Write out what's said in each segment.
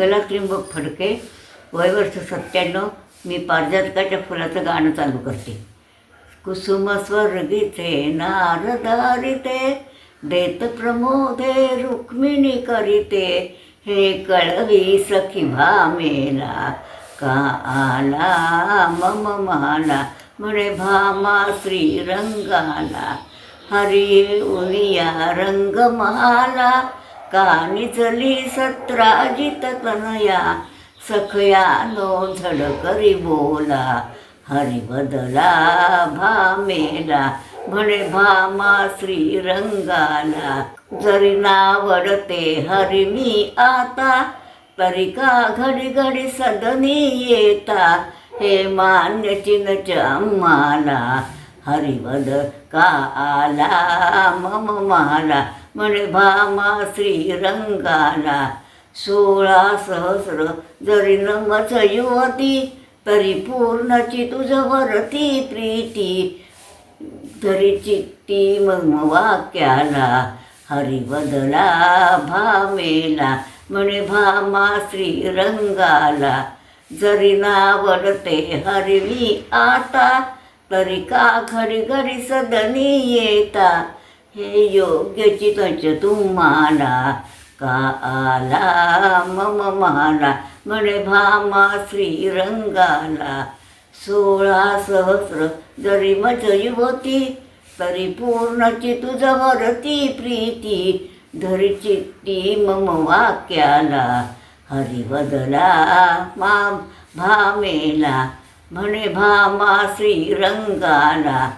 मंगला त्रिंबक फडके. वयवर्ष सत्त्याण्णव मी पारजातकाच्या फुलाचं गाणं चालू करते. कुसुम स्वर्गीचे नारदारिते देत प्रमोदे रुक्मिणी करीते. हे कळवी सखी भामेला का आला मम माला म्हणे भामा श्रीरंगाला. हरी उनिया रंगमाला कानिचली सत्राजित तनया सखया नो झड करी बोला हरी बदला भामेला म्हणे भामा श्रीरंगाला जरी नावडते हरी मी आता तरी का घडी घडी सदनी येता हे मान्य चिनच आम्हाला हरिवद का आला मम माला भामा श्रीरंगाला सोळा सहस्र जरी नमच युवती तरी पूर्णची तुझवरती प्रीती. तरी चित्ती मग वाक्याला हरिबदला भामेला म्हणे भामा श्रीरंगाला. जरी नावडते हरवी आता तरी का खरी घरी सदनी येता. हे योग्यची तच तुम्हाला का आला मम माला म्हणे भामा श्रीरंगाला. सोळा सहस्र जरी मज होती तरी पूर्णची तुझवरती प्रीती धरी चित्ती मम वाक्याला. हरिवदला मा भामेला म्हणे भामा श्रीरंगाला.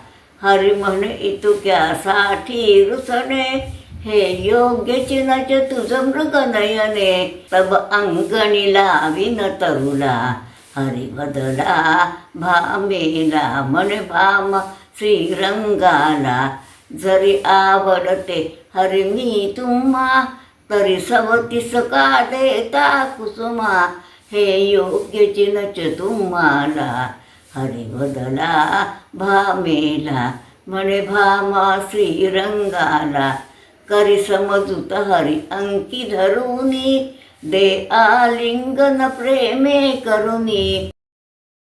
हरी म्हणे इतुक्यासाठी रुसणे? हे योग्य चिनच तुझं मृगनयने तब अंगणीला विन तरुला. हरी बदला भामेला म्हणे भाम श्रीरंगाला. जरी आवडते हरी मी तुम्हा तरी सवतीस का देता कुसुमा. हे योग्य चिनच तुम्हाला. हरी बदला भामेला म्हणे भामा श्रीरंगाला. करी समजूत हरी अंकी धरुनी दे आलिंगन प्रेमे करुनी.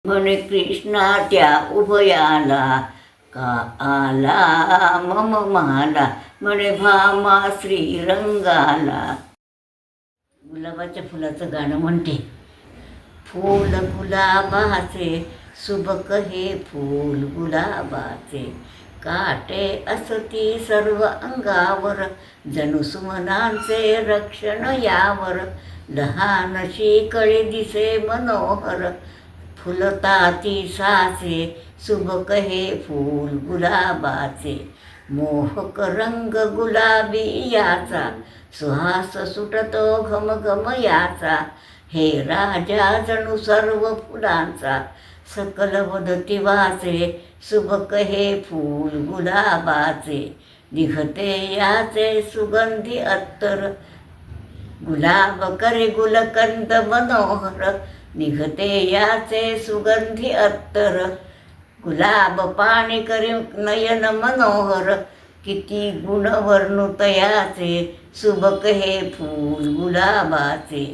म्हणे कृष्णा त्या उभयाला का आला मम माला म्हणे भामा श्रीरंगाला. गुलाबाच्या फुलाचं गाणं म्हणते. फूल गुलाबाचे सुबक हे फूल गुलाबाचे. काटे असती सर्व अंगावर जणू सुमनांचे रक्षण यावर. लहानशी कळे दिसे मनोहर फुलताती साचे. सुबक हे फूल गुलाबाचे. मोहक रंग गुलाबी याचा सुहास सुटतो घम घम याचा. हे राजा जणू सर्व फुलांचा सकल वदती वाचे सुबक हे फूल गुलाबाचे निघते याचे सुगंधी अत्तर. गुलाब करे गुलकंद मनोहर निघते याचे सुगंधी अत्तर. गुलाब पाणी करे नयन मनोहर किती गुण वर्णुत याचे सुबक हे फूल गुलाबाचे.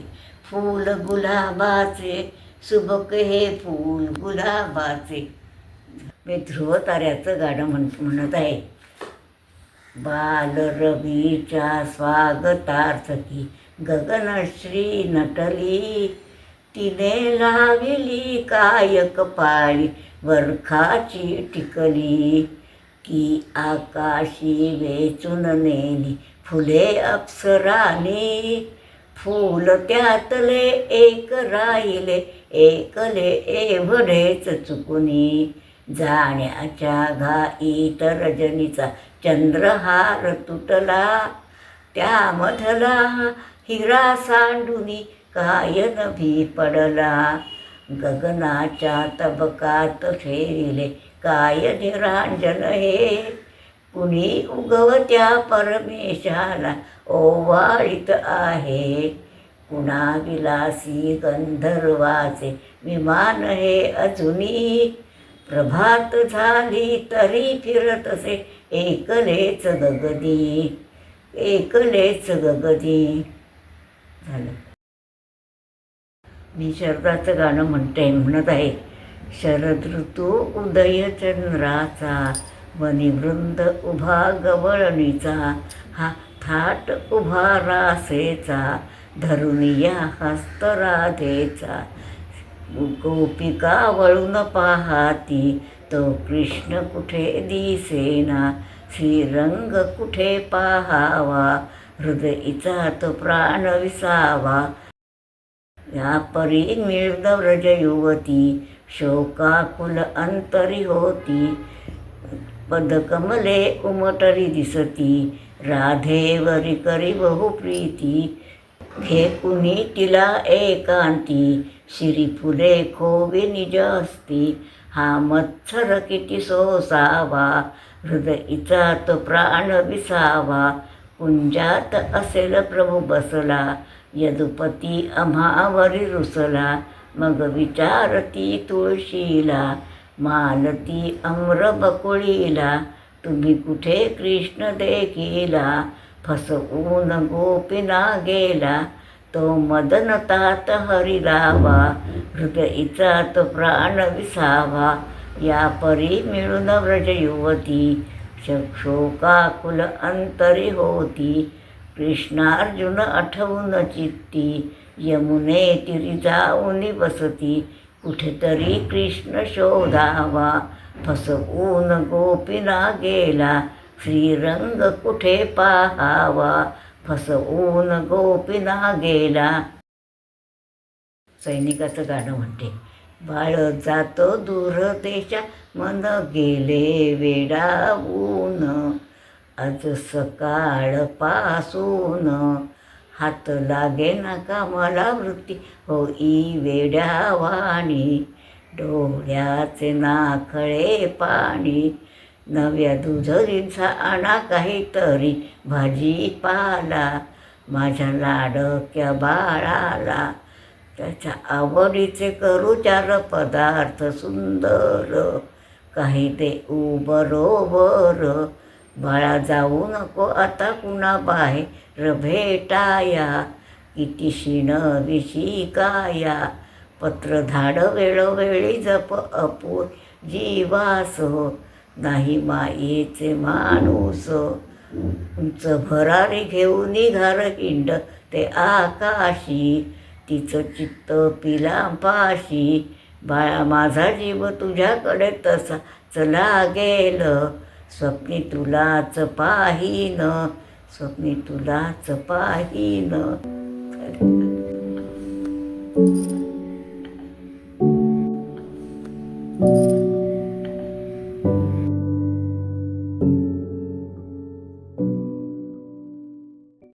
फूल गुलाबाचे सुबक हे फूल गुलाबाचे. मी ध्रुव ताऱ्याचं गाणं म्हण म्हणत आहे. बालरवीच्या स्वागतार्थकी गगनश्री नटली. तिने लाविली कायक पाळी वरखाची टिकली. की आकाशी वेचून नेली फुले अप्सरानी. फूल त्यातले एक राहिले एकले एवढेच चुकुनी. जाण्याच्या घाईत रजनीचा चंद्रहार तुटला. त्यामधला हिरा सांडुनी काय भी पडला. गगनाच्या तबकात फेरिले काय निरांजन हे. कुणी उगवत्या परमेशाला ओवाळीत आहे. कुणा विलासी गंधर्वाचे विमान हे अजूनही प्रभात झाली तरी फिरतसे एकलेच गगदी एकलेच गगदी. झालं. मी शरदाचं गाणं म्हणते म्हणत आहे शरद ऋतू उदय चंद्राचा वनिवृंद उभा गवळणीचा हा थाट उभा रासेचा धरुनिया हस्तराधेचा. गोपिका वळून पाहाती तो कृष्ण कुठे दिसेना? श्रीरंग कुठे पाहावा? हृदयीचा तो प्राण विसावा. या परी मिळद व्रज युवती शोकाकुल अंतरी होती. पदकमले उमटरी दिसती. राधेवरी करी बहु प्रीती. हे कुणी तिला एकांती. श्री फुले खोवी निज असती हा मत्सर किती सोसावा. हृदयचा तो प्राण विसावा. कुंजात असेल प्रभू बसला. यदुपती अम्हावरी रुसला. मग विचारती तुळशीला. मालती अम्र बकुळीला तुम्ही कुठे कृष्ण देखीला? फसवून गोपिना गेला तो मदन तात हरिलावा हृदयीचा तो प्राण विसावा या परी मिळून व्रज युवती शोकाकुल अंतरी होती. कृष्णार्जुन आठवून चित्ती यमुने तिरी जाऊनी बसती कुठेतरी कृष्ण शोधावा. फसवून गोपिना गेला श्रीरंग कुठे पाहावा? फसवून गोपिना गेला सैनिकाचं गाणं म्हणते. बाळ जातो दूर देशा मन गेले वेडावून. आज सकाळपासून हात लागे नका मला वृत्ती. होई वेड्यावाणी डोळ्याचे नाखळे पाणी. नव्या दुधरींचा आणा काहीतरी भाजीपाला माझ्या लाडक्या बाळाला. त्याच्या आवडीचे करू चार पदार्थ सुंदर काही ते बरोबर बाळा जाऊ नको आता कुणा बाहेर भेटाया किती शिण विशिकाया पत्रधाड वेळोवेळी जप अपू जीवास नाही मायेचे माणूस. उंच भरारी घेऊन निघार हिंड ते आकाशी तिचं चित्त पिलांपाशी. बाळा माझा जीव तुझ्याकडे तसा चला गेलं स्वप्नी तुलाच पाहीन. स्वप्नी तुलाच पाहीन